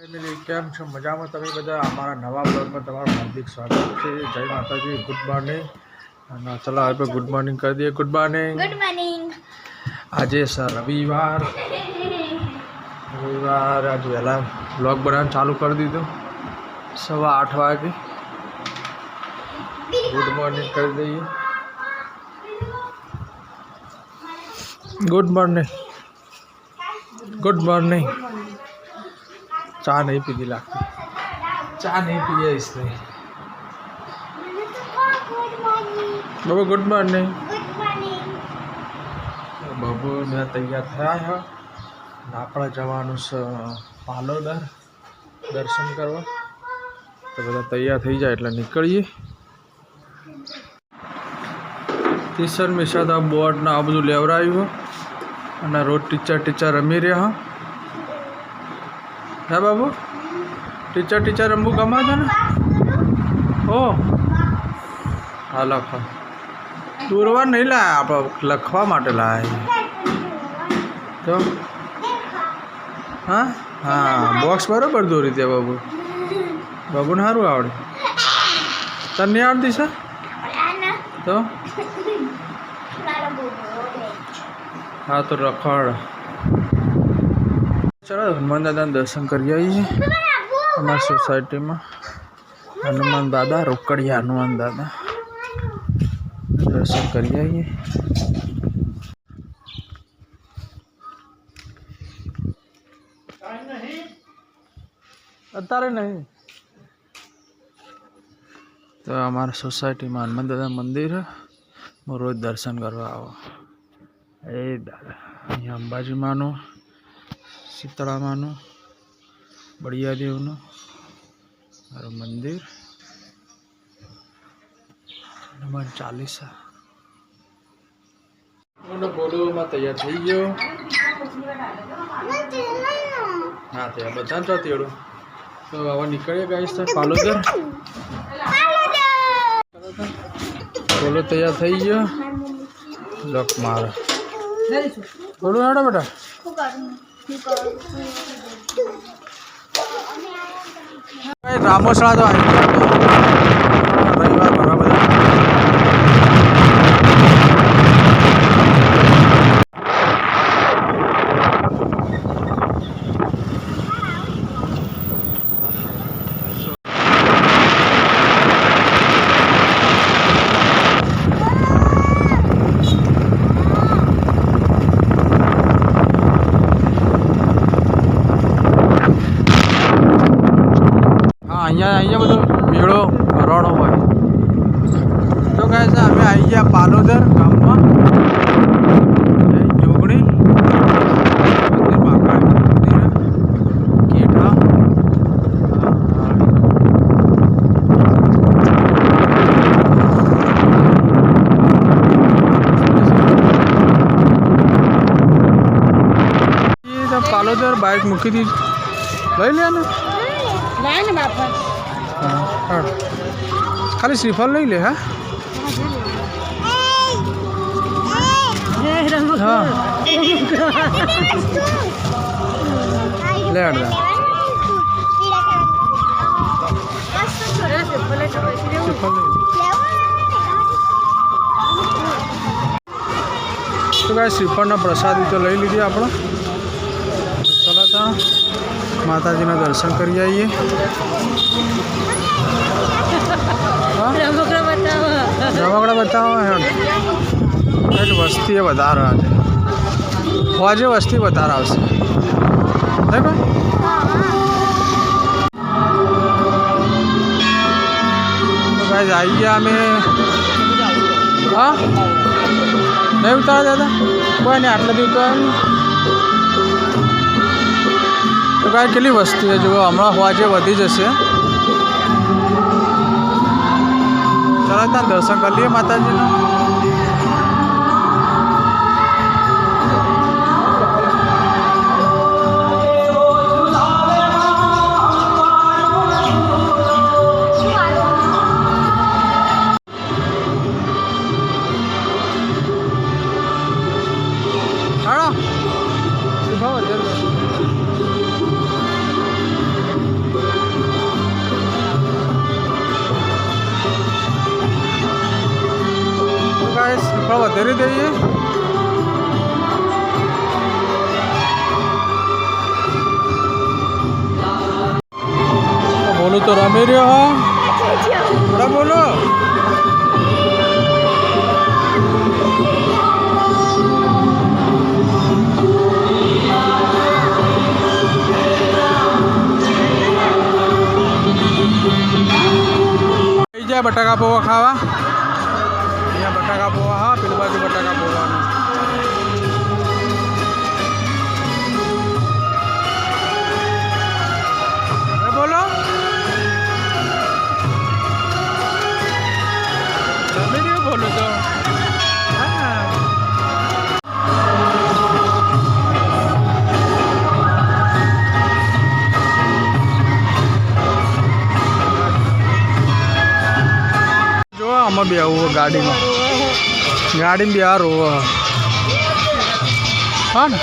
Family કેમ છો મજામાં તમે બધા અમારા નવા બ્લોગમાં તમારું હાર્દિક સ્વાગત છે જય માતાજી ગુડ મોર્નિંગ અને ચલો હવે ગુડ મોર્નિંગ કરી દઈએ ગુડ મોર્નિંગ ગુડ મોર્નિંગ આજે સર રવિવાર રવિવાર આજે વહેલા બ્લોગ બનાવવાનું ચાલુ કરી દીધું સવા આઠ વાગે ગુડ મોર્નિંગ કરી દઈએ ગુડ મોર્નિંગ ગુડ મોર્નિંગ ચા નહીં પીધી લાગતી ચા નહીં પીએ इसने good morning Babu good morning good morning Babu ને તૈયાર થયા છે અને આપણે જવાનું છે પાલોદર દર્શન કરવા તો બધા તૈયાર થઈ જાય એટલે નીકળીએ ટીચર મિશાદા બોર્ડ ને આ બધું લેવડાવ્યું અને રોજ ટીચર ટીચર રમી રહ્યા હે બાબુ? ટીચર ટીચર રમવું ગમે છે ને? ઓ હા. લખો દોરવા નહીં લાયા આપણે લખવા માટે લાયા. તો? હા? હા બોક્સ બરોબર દોરી દે બાબુ. બાબુને સારું આવડે. તને નહીં આવડતી છે? તો? હા તો રખડ. ચલો, હનુમાન દાદાને દર્શન કરી આવીએ અમારી સોસાયટીમાં. હનુમાન દાદા, રોકડિયા હનુમાન દાદા. દર્શન કરી આવીએ. અત્યારે નહીં. તો અમારા સોસાયટીમાં હનુમાન દાદા મંદિર. હું રોજ દર્શન કરવા આવો. એ દાદા, અહીંયા અંબાજીમાંનું શીતળામાનું બળિયાદેવનું મારું મંદિર હનુમાન ચાલીસા બોલો બોલોમાં તૈયાર થઈ ગયો હા તૈયાર બધા જ તેડું તો હવે નીકળીએ ગાઈશ તો પાલોદર બોલો તૈયાર થઈ ગયો લોક મારો બોલો હેડો બેટા ભાઈ રામોસળા તો આવી એ તો પાલોદર બાઇક મૂકી દીધી લઈ લે ને લાય ને બાપા હા હાડ. ખાલી શ્રીફળ લઈ લે હા હા લે અડધા શ્રીફળ લઈ લે. તો કાંઈ શ્રીફળના પ્રસાદી તો લઈ લીધી આપણે ચલો તો માતાજીના દર્શન કરી આવીએ હા રમકડા બતાવો હેડ હેડ વસ્તી એ વધારે આજે હોજે વસ્તી વધારે આવશે હે ભાઈ તો ભાઈ આવી ગયા અમે હા નહીં ઉતારે દાદા કોઈ નહીં આટલા કાંઈ કેટલી વસ્તી છે? જુઓ, હમણાં હોજે વધી જશે. ચાલો ત્યાં દર્શન કરી લઈએ માતાજીના. પધેરી દઈએ બોલું તો રમી રહ્યો હો અરે બોલો થઈ જાય બટાકા પૌવા ખાવા में भी आओ गाड़ी में। गाड़ी में भी बिहार हुआ हाँ ना?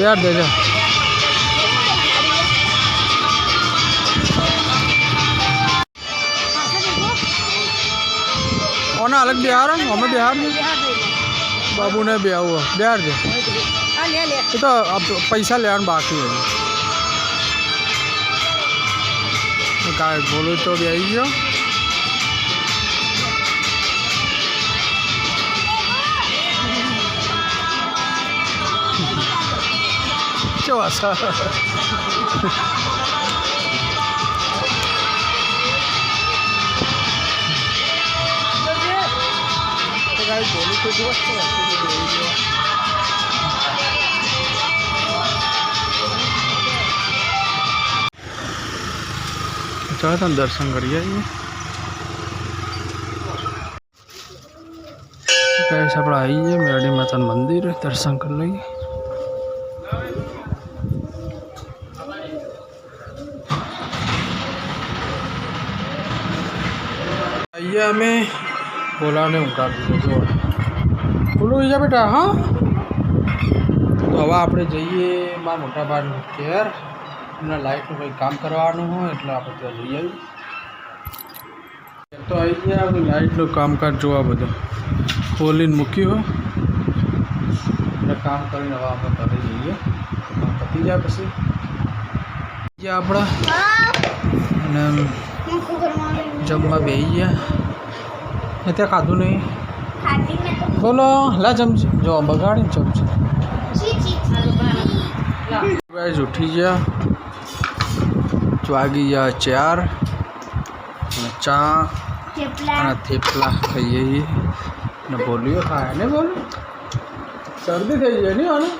यार दे जा ना अलग बिहार है? हमें बिहार में? बाबू ने ब्याह हुआ बिहार दे। ये तो अब पैसा ले आन, बाकी है। कार बोलो तो भी आई जो તો જો ચાલો તમે દર્શન કરી આવીએ. આપણે આવી જઈએ મેરડી માતાનું મંદિર દર્શન કરી લઈએ. આઈએ અમે ભોલાને ઉઠાડી દીધો ખુલ્લું બોલું જા બેટા હા તો હવે આપણે જઈએ મારા મોટા ભાઈનું ઘેર એમના લાઇટનું કંઈ કામ કરવાનું હોય એટલે આપણે ત્યાં જઈ આવીએ તો આવી ગયા આપણે લાઇટનું કામકાજ જોવા બધું ખોલીને મૂક્યું હોય એટલે કામ કરીને હવે આપણે ઘરે જઈએ પતી જાય પછી આપણા અને જમવા બેસી ગયા ત્યાં ખાધું નહીં. બોલો, લા ચમચી જો, બગાડીને ચમચી ગાઈઝ ઉઠી ગયા. વાગી ગયા ચાર. અને ચા અને થેપલા ખાઈએ છીએ. ને બોલ્યો ખાય. ને બોલ શરદી થઈ જાય ને આને?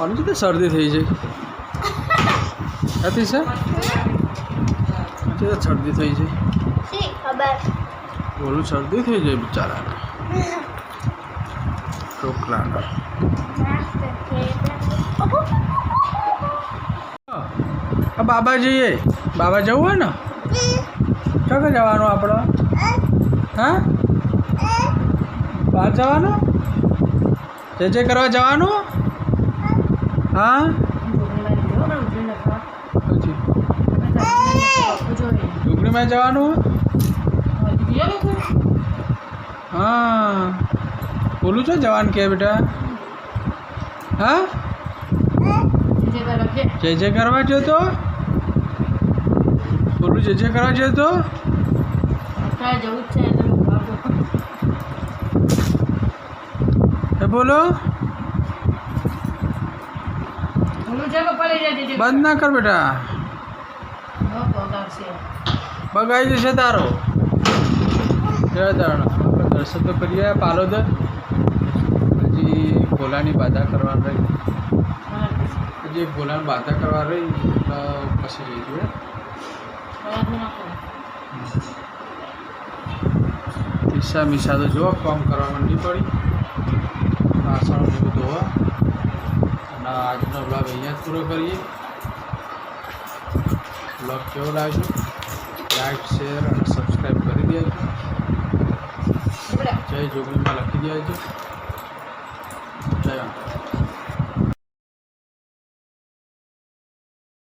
આને તો શરદી થઈ જાય. હતી છે? તો શરદી થઈ જાય બોલું શરદી થઈ જાય બિચારાને. છોકરાને આ બાબા જઈએ. બાબા જવું હોય ને? ક્યાં જવાનું આપણે હા? બહાર જવાનું? જે જે કરવા જવાનું? હા? ડુંગળીમાં જવાનું હા બોલું છો જવાન કે બેટા હા જે જે કરવા જો તો બોલું જે જે કરવા જો તો એ બોલો બંધ ના કર બેટા બગાઈ જશે તારો? દર્શન તો કરીએ પાલોદર હજી ભોલાની બાધા કરવાની રહી. હજી ભોલાની બાધા કરવા રહી પછી જઈશું ઈશા મિસા તો જો કામ કરવા માંડી પડી. વાસણ બધું ધોવા. અને આજનો બ્લોગ અહીંયા જ પૂરો કરીએ. બ્લોગ કેવો લાગ્યો? લાઈક શેર અને સબસ્ક્રાઈબ કરી દેજો. જય જોગણીમાં લખી દેજો. જય અંકલ.